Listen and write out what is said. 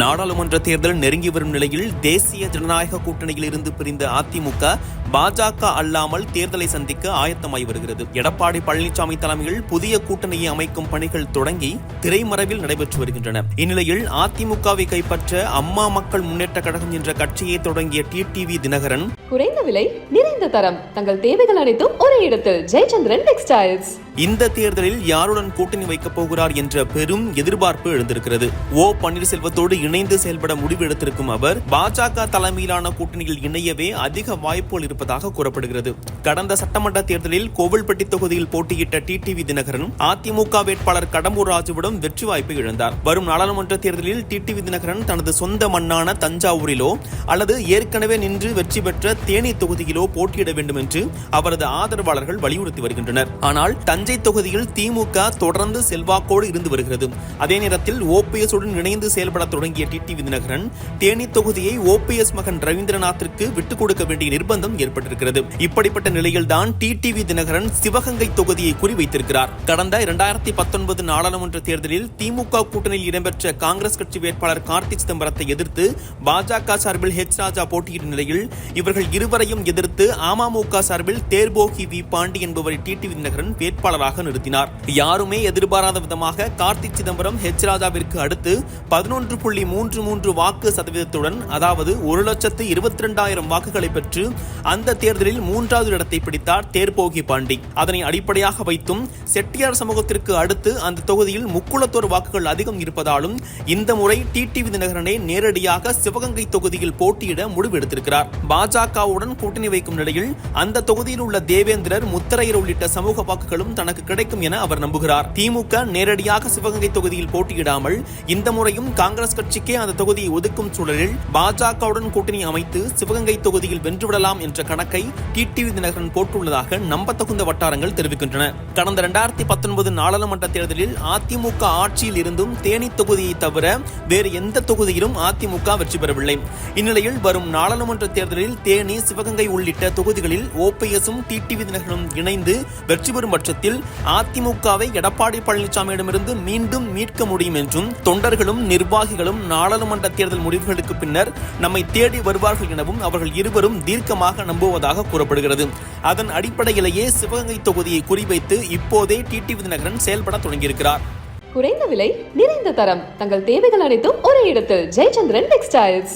நாடாளுமன்ற தேர்தல் நெருங்கி வரும் நிலையில் தேசிய ஜனநாயக கூட்டணியில் இருந்து பிரிந்த அதிமுக பாஜக அல்லாமல் தேர்தலை சந்திக்க ஆயத்தமாகி வருகிறது. எடப்பாடி பழனிசாமி தலைமையில் புதிய கூட்டணியை அமைக்கும் பணிகள் தொடங்கி திரைமறைவில் நடைபெற்று வருகின்றன. இந்நிலையில் அதிமுகவை கைப்பற்ற அம்மா மக்கள் முன்னேற்ற கழகம் என்ற கட்சியை தொடங்கிய டிடிவி தினகரன் குறைந்த விலை நிறைந்த தரம் தங்கள் தேவைகள் அனைத்தும் ஒரே இடத்தில். ஜெயச்சந்திரன் டெக்ஸ்டைல்ஸ். இந்த தேர்தலில் யாருடன் கூட்டணி வைக்கப் போகிறார் என்ற பெரும் எதிர்பார்ப்பு எழுந்திருக்கிறது. ஓ. பன்னீர்செல்வத்தோடு இணைந்து செயல்பட முடிவு எடுத்திருக்கும் அவர் பாஜக தலைமையிலான கூட்டணியில் இணையவே அதிக வாய்ப்புகள் இருப்பதாக கூறப்படுகிறது. கடந்த சட்டமன்ற தேர்தலில் கோவில்பட்டி தொகுதியில் போட்டியிட்ட டிடிவி தினகரன் அதிமுக வேட்பாளர் கடம்பூர் ராஜுவிடம் வெற்றி வாய்ப்பை இழந்தார். வரும் நாடாளுமன்ற தேர்தலில் டிடிவி தினகரன் தனது சொந்த மண்ணான தஞ்சாவூரிலோ அல்லது ஏற்கனவே நின்று வெற்றி பெற்ற தேனி தொகுதியிலோ போட்டியிட வேண்டும் என்று அவரது ஆதரவாளர்கள் வலியுறுத்தி வருகின்றனர். ஆனால் தஞ்சை தொகுதியில் திமுக தொடர்ந்து செல்வாக்கோடு இருந்து வருகிறது. அதே நேரத்தில் ஓபிஎஸ் உடன் இணைந்து செயல்பட தொடங்கிய டிடிவி தினகரன் தேனி தொகுதியை ஓபிஎஸ் மகன் ரவீந்திரநாத்திற்கு விட்டுக் கொடுக்க வேண்டிய நிர்பந்தம் ஏற்பட்டிருக்கிறது. இப்படிப்பட்ட நிலையில்தான் டிடிவி தினகரன் சிவகங்கை தொகுதியை குறிவைத்திருக்கிறார். கடந்த இரண்டாயிரத்தி பத்தொன்பது நாடாளுமன்ற தேர்தலில் திமுக கூட்டணியில் இடம்பெற்ற காங்கிரஸ் கட்சி வேட்பாளர் கார்த்திக் சிதம்பரத்தை எதிர்த்து பாஜக சார்பில் ஹெச் ராஜா போட்டியிடும் நிலையில் இவர்கள் இருவரையும் எதிர்த்து அமமுக சார்பில் தேர்போகி வி பாண்டி என்பவரை டிடிவி தினகரன் வேட்பாளராக நிறுத்தினார். யாருமே எதிர்பாராத விதமாக கார்த்திக் சிதம்பரம் ஹெச் ராஜாவிற்கு அடுத்து பதினொன்று புள்ளி மூன்று மூன்று வாக்கு சதவீதத்துடன் அதாவது ஒரு லட்சத்து இருபத்தி ரெண்டாயிரம் வாக்குகளை பெற்று அந்த தேர்தலில் மூன்றாவது இடத்தை பிடித்தார் தேர்போகி பாண்டி. அதனை அடிப்படையாக வைத்தும் செட்டியார் சமூகத்திற்கு அடுத்து அந்த தொகுதியில் முக்குளத்தோர் வாக்குகள் அதிகம் இருப்பதாலும் இந்த முறை டிடிவி தினகரனை நேரடியாக சிவகங்கை தொகுதியில் போட்டியிட முடிவெடுத்திருக்கிறார். பாஜகவுடன் கூட்டணி வைக்கும் நிலையில் அந்த தொகுதியில் உள்ள தேவேந்திரர் முத்தரையர் உள்ளிட்ட சமூக வாக்குகளும் தனக்கு கிடைக்கும் என அவர் நம்புகிறார். திமுக நேரடியாக சிவகங்கை தொகுதியில் போட்டியிடாமல் இந்த முறையும் காங்கிரஸ் கட்சிக்கே அந்த தொகுதியை ஒதுக்கும் சூழலில் பாஜகவுடன் கூட்டணி அமைத்து சிவகங்கை தொகுதியில் வென்றுவிடலாம் என்ற கணக்கை டிடிவி தினகரன் போட்டுள்ளதாக நம்பத்தகுந்த வட்டாரங்கள் தெரிவிக்கின்றன. கடந்த இரண்டாயிரத்தி பத்தொன்பது நாடாளுமன்ற தேர்தலில் அதிமுக ஆட்சியில் இருந்தும் தேனி தொகுதியை தவிர வேறு எந்த தொகுதியிலும் அதிமுக வெற்றி பெறவில்லை. இந்நிலையில் வரும் நாடாளுமன்ற தேர்தலில் தேனி சிவகங்கை உள்ளிட்ட தொகுதிகளில் ஓபிஎஸும் டிடிவி தினகரனும் இணைந்து வெற்றி பெறும் பட்சத்தில் தேர்தலில் அதிமுகவை எடப்பாடி பழனிசாமியிடமிருந்து மீண்டும் மீட்க முடியும் என்றும் தொண்டர்களும் நிர்வாகிகளும் நாடாளுமன்ற தேர்தல் முடிவுகளுக்கு பின்னர் நம்மை தேடி வருவார்கள் எனவும் அவர்கள் இருவரும் தீர்க்கமாக நம்புவதாக கூறப்படுகிறது. அதன் அடிப்படையிலேயே சிவகங்கை தொகுதியை குறிவைத்து இப்போதே டிடிவி தினகரன் செயல்பட தொடங்கியிருக்கிறார். குறைந்த விலை நிறைந்த தரம் தங்கள் தேவைகள் அனைத்தும் ஒரே இடத்தில். ஜெயச்சந்திரன் டெக்ஸ்டைல்ஸ்.